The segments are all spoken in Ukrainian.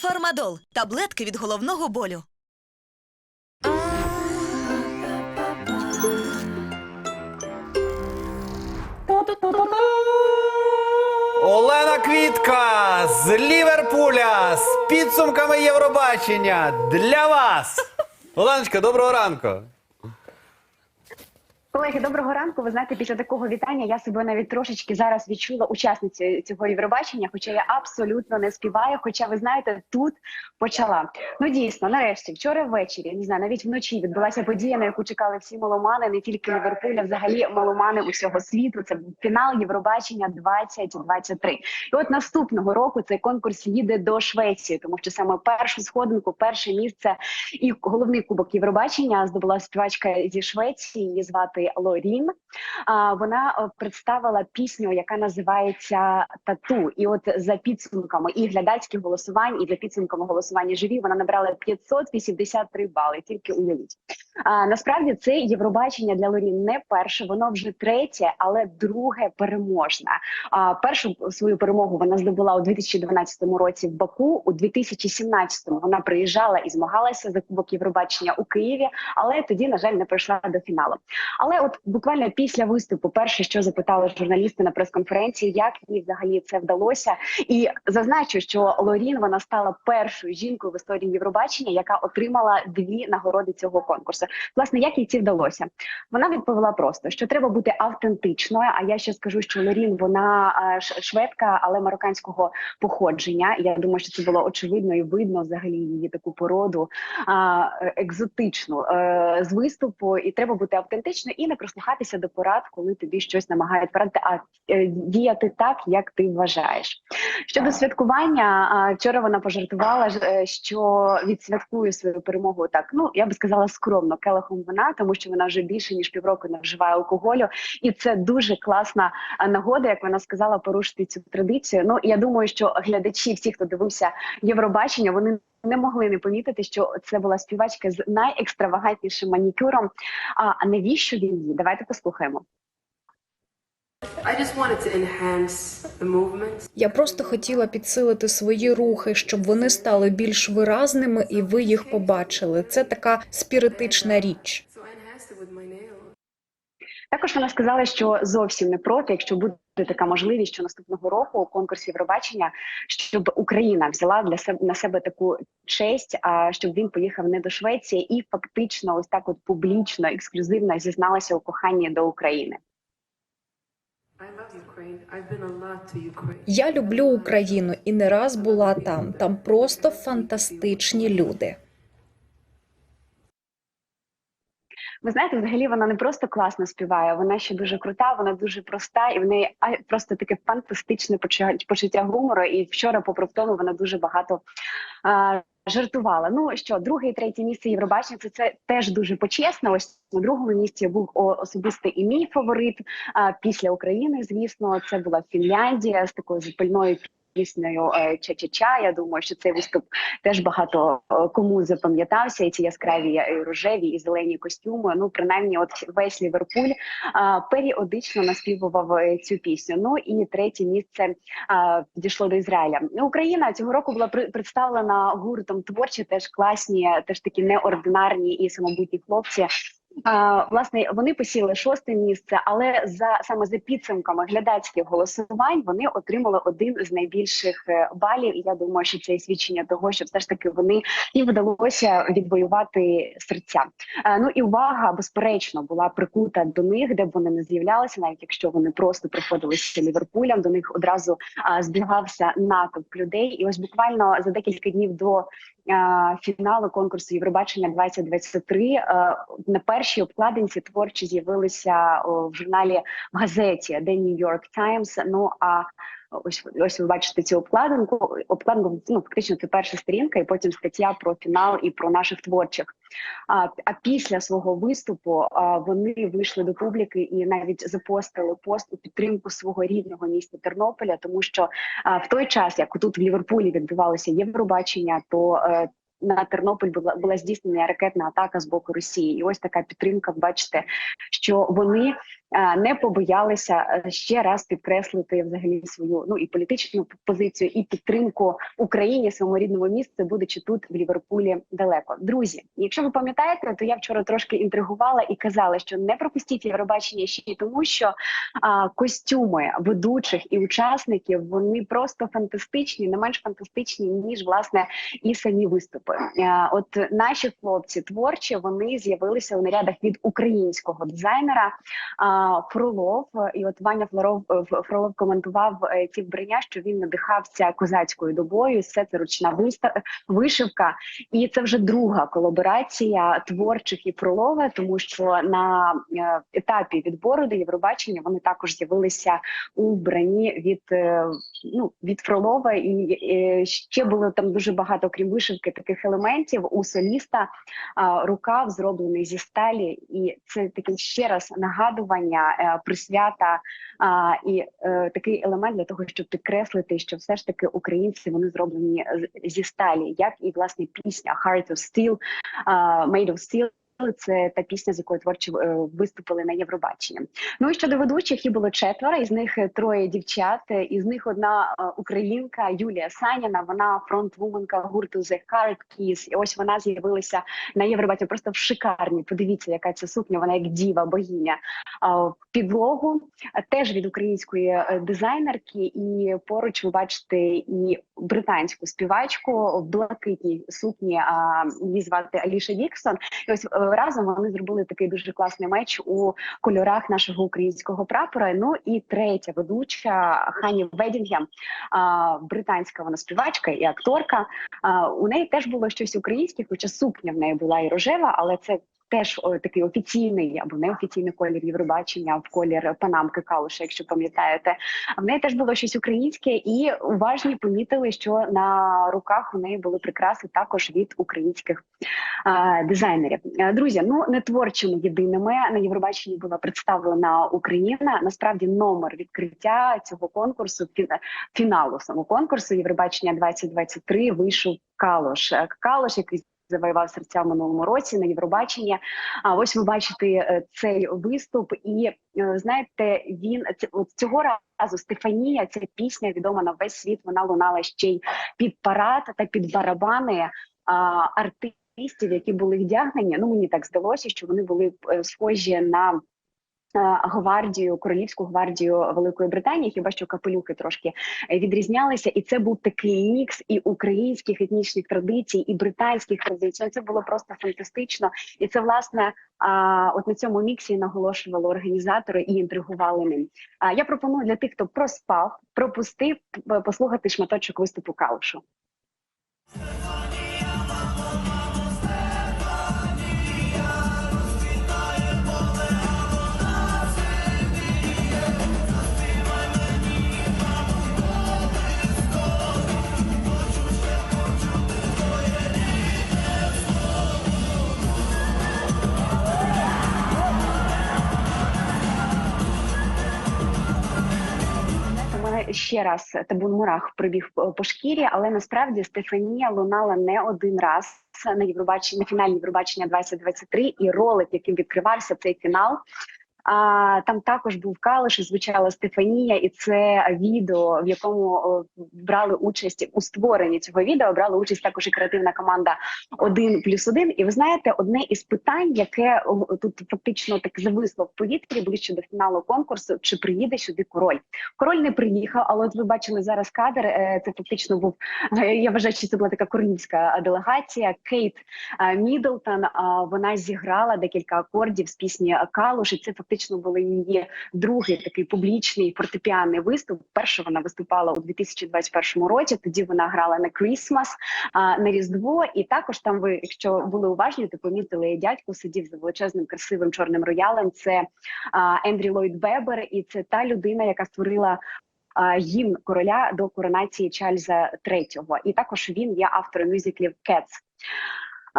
Фармадол таблетки від головного болю. Олена Квітка з Ліверпуля з підсумками Євробачення для вас. Оленочка, доброго ранку. Колеги, доброго ранку. Ви знаєте, після такого вітання я себе навіть трошечки зараз відчула учасницею цього Євробачення, хоча я абсолютно не співаю. Хоча ви знаєте, тут почала. Ну дійсно, нарешті, вчора ввечері, не знаю, навіть вночі відбулася подія, на яку чекали всі маломани, не тільки Ліверпуля, взагалі маломани усього світу. Це фінал Євробачення 2023. І от наступного року цей конкурс їде до Швеції, тому що саме першу сходинку, перше місце і головний кубок Євробачення здобула співачка зі Швеції. Її звати Лорін. Вона е, представила пісню, яка називається Тату. І от за підсумками і глядацьких голосувань, і за підсумками голосування живі вона набрала 583 бали. Тільки уявіть. А насправді це Євробачення для Лорін не перше, воно вже третє, але друге переможне. Першу свою перемогу вона здобула у 2012 році в Баку. У 2017 вона приїжджала і змагалася за кубок Євробачення у Києві, але тоді, на жаль, не пройшла до фіналу. Але от буквально після виступу, перше, що запитали журналісти на прес-конференції, як їй взагалі це вдалося, і зазначу, що Лорін вона стала першою жінкою в історії Євробачення, яка отримала дві нагороди цього конкурсу. Власне, як їй це вдалося? Вона відповіла просто, що треба бути автентичною. А я ще скажу, що Лорін вона е, шведка, але марокканського походження. Я думаю, що це було очевидно і видно взагалі її таку породу е, екзотичну е, з виступу. І треба бути автентичною і не прислухатися до порад, коли тобі щось намагають порадити, а е, діяти так, як ти вважаєш. Щодо святкування, вчора вона пожартувала, е, що відсвяткує свою перемогу так. Ну я би сказала скромно келихом вина, тому що вона вже більше ніж півроку не вживає алкоголю, і це дуже класна нагода, як вона сказала, порушити цю традицію. Ну я думаю, що глядачі, всі, хто дивився Євробачення, вони. Не могли не помітити, що це була співачка з найекстравагантнішим манікюром. А навіщо він їй? Давайте послухаємо. I just wanted to enhance the movement. Я просто хотіла підсилити свої рухи, щоб вони стали більш виразними, і ви їх побачили. Це така спіритична річ. Також вона сказала, що зовсім не проти, якщо буде така можливість, що наступного року у конкурсі Євробачення, щоб Україна взяла для себе на себе таку честь, а щоб він поїхав не до Швеції і фактично, ось так, от публічно, ексклюзивно зізналася у коханні до України. Я люблю Україну і не раз була там. Там просто фантастичні люди. Ви знаєте, взагалі вона не просто класно співає, вона ще дуже крута, вона дуже проста, і в неї просто таке фантастичне почуття, гумору. І вчора, попри тому, вона дуже багато а, жартувала. Ну що, друге і третє місце Євробачення це, це теж дуже почесно. Ось на другому місці був особисто і мій фаворит. А після України, звісно, це була Фінляндія з такою запальною. Піснею е, Ча-Ча-Ча. Я думаю, що цей виступ теж багато е, кому запам'ятався. І ці яскраві е, рожеві і зелені костюми. Ну, принаймні, от весь Ліверпуль періодично наспівував цю пісню. Ну і третє місце а, підійшло до Ізраїля. Ну, Україна цього року була представлена гуртом творчі, теж класні, теж такі неординарні і самобутні хлопці. Власне, вони посіли шосте місце, але за саме за підсумками глядацьких голосувань вони отримали один з найбільших е, балів. І я думаю, що це свідчення того, що все ж таки вони їм вдалося відвоювати серця. Е, ну і увага, безперечно, була прикута до них, де б вони не з'являлися, навіть якщо вони просто приходилися Ліверпулям. До них одразу збігався натовп людей. І ось буквально за декілька днів до а, фіналу конкурсу Євробачення 2023 а, на першій обкладинці творчі з'явилися в журналі в газеті The New York Times. Ну а Ось ось ви бачите цю обкладинку. Обкладинку ну фактично це перша сторінка, і потім стаття про фінал і про наших творчих. А, а після свого виступу а, вони вийшли до публіки і навіть запостили пост у підтримку свого рідного міста Тернополя, тому що а, в той час, як тут в Ліверпулі відбувалося Євробачення, то е, на Тернопіль була була здійснена ракетна атака з боку Росії, і ось така підтримка. Бачите, що вони не побоялися е, ще раз підкреслити взагалі свою ну і політичну позицію, і підтримку Україні своєму рідному місцю, будучи тут в Ліверпулі далеко. Друзі, якщо ви пам'ятаєте, то я вчора трошки інтригувала і казала, що не пропустіть Євробачення ще й тому, що а, костюми ведучих і учасників вони просто фантастичні, не менш фантастичні ніж власне і самі виступи. Е, От наші хлопці творчі вони з'явилися у нарядах від українського дизайнера а, Фролов. І от Ваня Флоров е, Фролов коментував е, ці вбрання, що він надихався козацькою добою. Все це ручна виста- вишивка, і це вже друга колаборація творчих і Фролова, тому що на е, етапі відбору до Євробачення вони також з'явилися у вбранні від ну від Фролова, і ще було там дуже багато, крім вишивки, таких елементів у соліста. Рукав зроблений зі сталі, і це таке ще раз нагадування, е, присвята і е, такий елемент для того, щоб підкреслити, що все ж таки українці вони зроблені зі сталі, як і власне пісня Heart of Steel, Made of Steel. Це та пісня, з якою творчі е, виступили на Євробаченні. Ну і щодо ведучих, їх було четверо, із них е, троє дівчат. е, Із них одна українка Юлія Саніна. Вона фронтвуменка гурту The Heart Keys. І ось вона з'явилася на Євробаченні просто в шикарній. Подивіться, яка ця сукня. Вона як діва, богиня. Підлогу теж від української дизайнерки. І поруч ви бачите і британську співачку в блакитній сукні. Її звати Аліша Діксон. І ось разом вони зробили такий дуже класний меч у кольорах нашого українського прапора. Ну і третя ведуча Хані Ведінгем, британська вона співачка і акторка. У неї теж було щось українське, хоча сукня в неї була і рожева, але це. Теж такий офіційний або неофіційний колір Євробачення в колір панамки Калуша, якщо пам'ятаєте. А в неї теж було щось українське, і уважні помітили, що на руках у неї були прикраси також від українських а, дизайнерів. Е, Друзі, ну не творчими єдиними на Євробаченні була представлена Україна. Насправді номер відкриття цього конкурсу фі- фіналу самого конкурсу Євробачення 2023 вийшов Калош. Е, Калош, який Завоював серця в минулому році на Євробаченні. А ось ви бачите е, цей виступ, і е, знаєте, він цього разу Стефанія, ця пісня відома на весь світ. Вона лунала ще й під парад та під барабани артистів, які були вдягнені. Ну мені так здалося, що вони були е, схожі на. Е, Гвардію, королівську гвардію Великої Британії, хіба що капелюхи трошки відрізнялися, і це був такий мікс і українських етнічних традицій, і британських традицій. Це було просто фантастично, і це власне от на цьому міксі наголошували організатори і інтригували ним. А я пропоную для тих, хто проспав, пропустив послухати шматочок виступу Калушу. Ще раз табун мурах прибіг по по шкірі, але насправді Стефанія лунала не один раз на Євробаченні, на фінальні Євробачення 2023, і ролик, яким відкривався цей фінал. А там також був калиш, і звучала Стефанія, і це відео, в якому брали участь у створенні цього відео. Брала участь також і креативна команда один плюс один. І ви знаєте, одне із питань, яке тут фактично так зависло в повітрі ближче до фіналу конкурсу, чи приїде сюди король? Король не приїхав, але от ви бачили зараз кадр. е, Це фактично був е, я вважаю, що це була така королівська делегація. Кейт е, Мідлтон. Вона зіграла декілька акордів з пісні Калуш. І це фактично був її другий такий публічний фортепіанний виступ. Перше вона виступала у 2021 році. Тоді вона грала на Крісмас, на Різдво. І також там ви, якщо були уважні, то помітили дядьку сидів за величезним красивим чорним роялем. Це Ендрі Ллойд Вебер, і це та людина, яка створила. Гімн короля до коронації Чарльза III. І також він є автором мюзиклів Cats.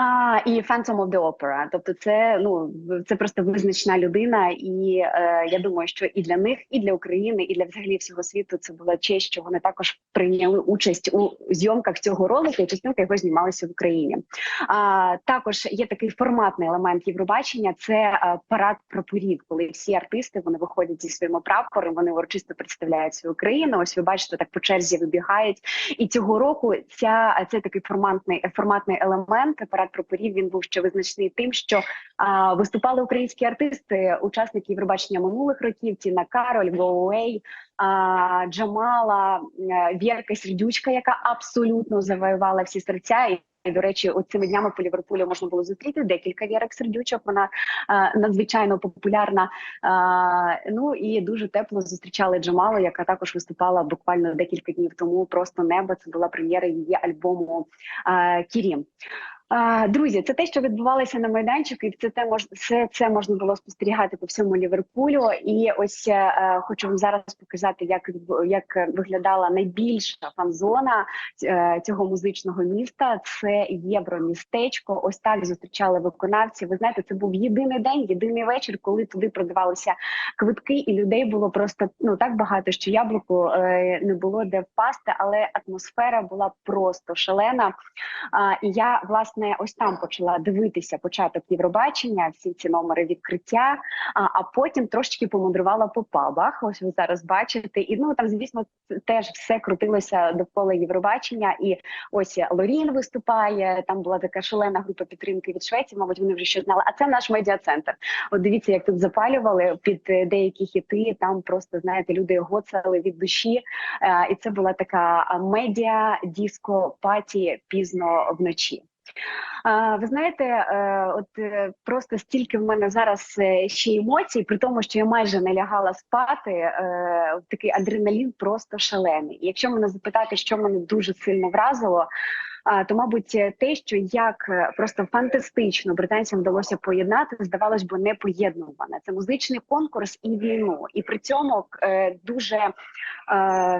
А, і Phantom of the Opera. Тобто, це ну це просто визначна людина, і е, я думаю, що і для них, і для України, і для взагалі всього світу це була честь, що вони також прийняли участь у зйомках цього ролику, і частинка його знімалася в Україні. А також є такий форматний елемент Євробачення. Це е, парад прапорів, коли всі артисти вони виходять зі своїми прапорами, вони урочисто представляють свою країну. Ось ви бачите, так по черзі вибігають. І цього року ця це такий форматний форматний елемент. Парад прапорів він був ще визначний тим, що а, виступали українські артисти, учасники Євробачення минулих років. Тіна Кароль, а, Джамала, е, Вірка Сердючка, яка абсолютно завоювала всі серця. І до речі, цими днями по Ліверпулю можна було зустріти декілька вірок сердючок. Вона е, надзвичайно популярна. Е, ну і дуже тепло зустрічали Джамалу, яка також виступала буквально декілька днів тому. Просто небо це була прем'єра її альбому е, Кірім. Друзі, це те, що відбувалося на майданчику, і це те мож все це можна було спостерігати по всьому Ліверпулю. І ось е, хочу вам зараз показати, як як виглядала найбільша фан-зона е, цього музичного міста. Це євромістечко. Ось так зустрічали виконавці. Ви знаєте, це був єдиний день, єдиний вечір, коли туди продавалися квитки, і людей було просто ну так багато, що яблуку е, не було де впасти, але атмосфера була просто шалена. А, і я власне ось там почала дивитися початок Євробачення, всі ці номери відкриття. А, а потім трошечки помудрувала по пабах. Ось ви зараз бачите. І ну там, звісно, теж все крутилося довкола Євробачення. І ось Лорін виступає. Там була така шалена група підтримки від Швеції. Мабуть, вони вже що знали. А це наш медіа-центр. От дивіться, як тут запалювали під е, деякі хіти. Там просто знаєте, люди гоцали від душі. Е, і це була така медіа диско паті пізно вночі. Ви знаєте, е, от е, просто стільки в мене зараз е, ще емоцій, при тому, що я майже не лягала спати. Такий адреналін просто шалений. Якщо мене запитати, що мене дуже сильно вразило. То, мабуть, те, що як е, просто фантастично британцям вдалося поєднати, здавалось би, непоєднуване. Це музичний конкурс і війну, і при цьому е, дуже е,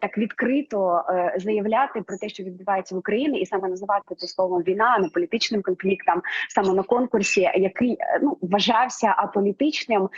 так відкрито заявляти про те, що відбувається в Україні, і саме називати це словом війна, а не політичним конфліктом, саме на конкурсі, який ну вважався аполітичним.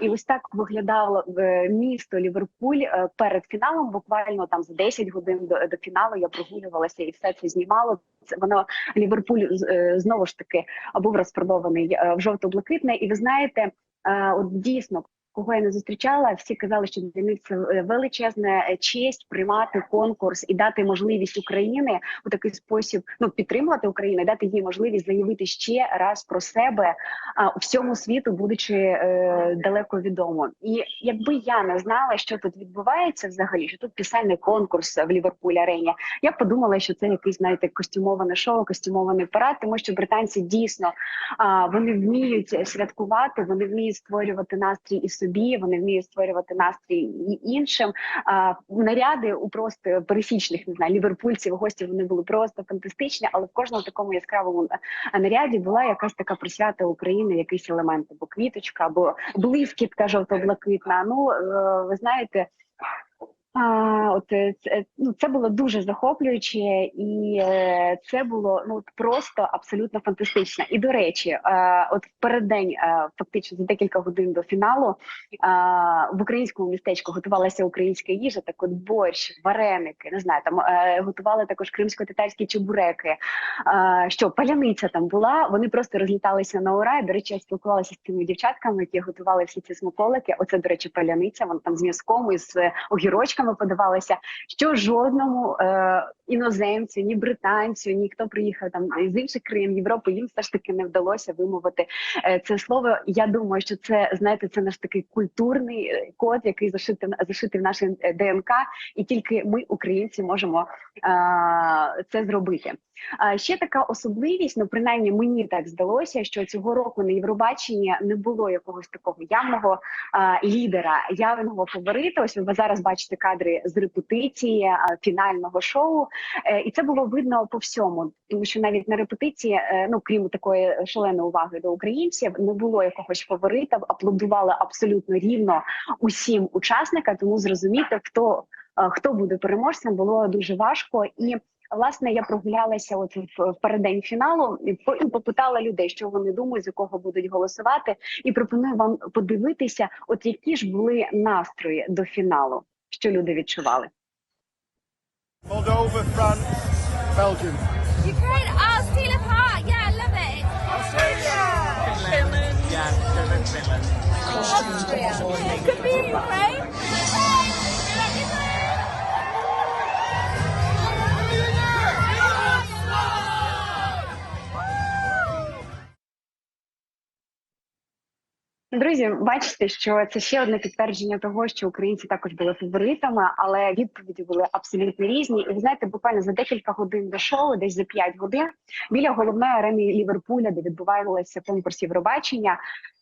І ось так виглядало місто Ліверпуль перед фіналом. Буквально там за 10 годин до, до фіналу я прогулювалася і все це знімало. Це воно Ліверпуль е, знову ж таки був розфарбований е, в жовто-блакитне. І ви знаєте, е, от дійсно. Кого я не зустрічала, всі казали, що для них це е, величезна е, честь приймати конкурс і дати можливість Україні у такий спосіб ну підтримувати Україну, дати їй можливість заявити ще раз про себе а, всьому світу, будучи е, далеко відомо. І якби я не знала, що тут відбувається взагалі, що тут пісенний конкурс в Ліверпуль арені, я подумала, що це якийсь знаєте костюмоване шоу, костюмований парад, тому що британці дійсно а, вони вміють святкувати, вони вміють створювати настрій і собі, вони вміють створювати настрій і іншим. А, наряди у просто пересічних не знаю, ліверпульців, гостів вони були просто фантастичні, але в кожному такому яскравому наряді була якась така присвята України, якийсь елемент, або квіточка, або блискітка жовто-блакитна. Ну е, ви знаєте. А, от е, це, ну, це було дуже захоплююче, і е, це було ну просто абсолютно фантастично. І до речі, е, от переддень, е, фактично за декілька годин до фіналу, е, в українському містечку готувалася українська їжа, так от борщ, вареники, не знаю, там е, готували також кримсько-татарські чебуреки. Е, що паляниця там була, вони просто розліталися на ура. І, до речі, я спілкувалася з тими дівчатками, які готували всі ці смаколики. Оце, до речі, паляниця, вона там з м'язком і з е, подавалися. Що жодному е, іноземцю, ні британцю, ні хто приїхав там з інших країн Європи, їм все ж таки не вдалося вимовити е, це слово. Я думаю, що це знаєте, це наш такий культурний е, код, який зашитий зашитий в наше е, ДНК, і тільки ми, українці, можемо е, це зробити. А ще така особливість, ну принаймні мені так здалося, що цього року на Євробаченні не було якогось такого явного а, лідера, явного фаворита. Ось ви зараз бачите кадри з репетиції а, фінального шоу, е, і це було видно по всьому, тому що навіть на репетиції, е, ну крім такої шаленої уваги до українців, не було якогось фаворита. Аплодували абсолютно рівно усім учасникам, тому зрозуміти, хто. е, Хто буде переможцем, було дуже важко і власне я прогулялася от в, переддень фіналу і попитала людей, що вони думають, за кого будуть голосувати, і пропоную вам подивитися, от які ж були настрої до фіналу, що люди відчували. Moldova, France, Belgium. Ukraine, steal apart. Yeah, I love it. Australia. Finland. Yeah, Finland, Finland. Austria. Could be Ukraine. Друзі, бачите, що це ще одне підтвердження того, що українці також були фаворитами, але відповіді були абсолютно різні. І ви знаєте, буквально за декілька годин до шоу, десь за 5 годин, біля головної арени Ліверпуля, де відбувалося конкурс Євробачення.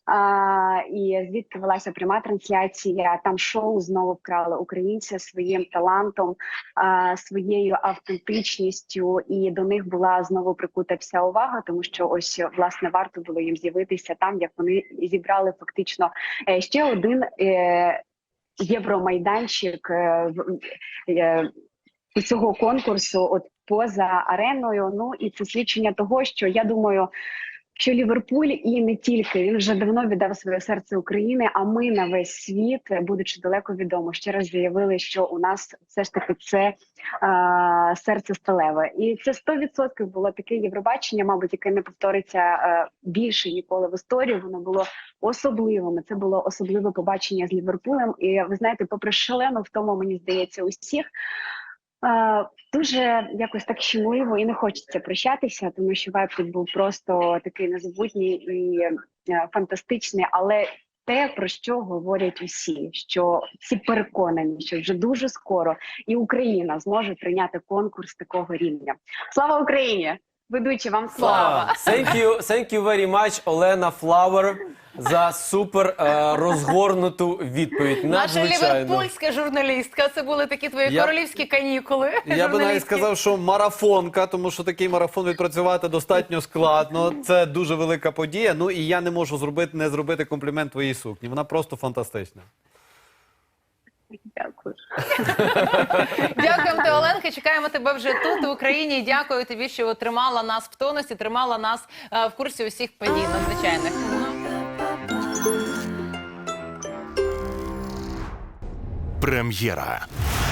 А, і звідки велася пряма трансляція. Там шоу знову вкрали українці своїм талантом, а, своєю автентичністю, і до них була знову прикута вся увага, тому що ось власне варто було їм з'явитися там, як вони зібрали фактично е, ще один е, євромайданчик е, е, цього конкурсу, от поза ареною. Ну і це свідчення того, що я думаю. Що Ліверпуль і не тільки він вже давно віддав своє серце України. А ми на весь світ, будучи далеко відомо, ще раз заявили, що у нас все ж таки це е, серце сталеве, і це 100% було таке Євробачення, мабуть, яке не повториться е, більше ніколи в історії. Воно було особливим. Це було особливе побачення з Ліверпулем. І ви знаєте, попри шалену втому, мені здається, усіх. Дуже якось так щемливо і не хочеться прощатися, тому що вайб тут був просто такий незабутній і е, фантастичний. Але те, про що говорять усі, що всі переконані, що вже дуже скоро і Україна зможе прийняти конкурс такого рівня. Слава Україні! Ведучі вам слава! Thank you, thank you very much, Олена Флауер, за супер е, розгорнуту відповідь. Наша Надзвичайно. ліверпульська журналістка. Це були такі твої Я- королівські канікули. Я би навіть журналістські. сказав, що марафонка, тому що такий марафон відпрацювати достатньо складно. Це дуже велика подія. Ну і я не можу зробити не зробити комплімент твоїй сукні. Вона просто фантастична. Дякую. Дякуємо ти, Оленка. Чекаємо тебе вже тут, в Україні. Дякую тобі, що тримала нас в тонусі, тримала нас е, в курсі усіх подій надзвичайних. Прем'єра.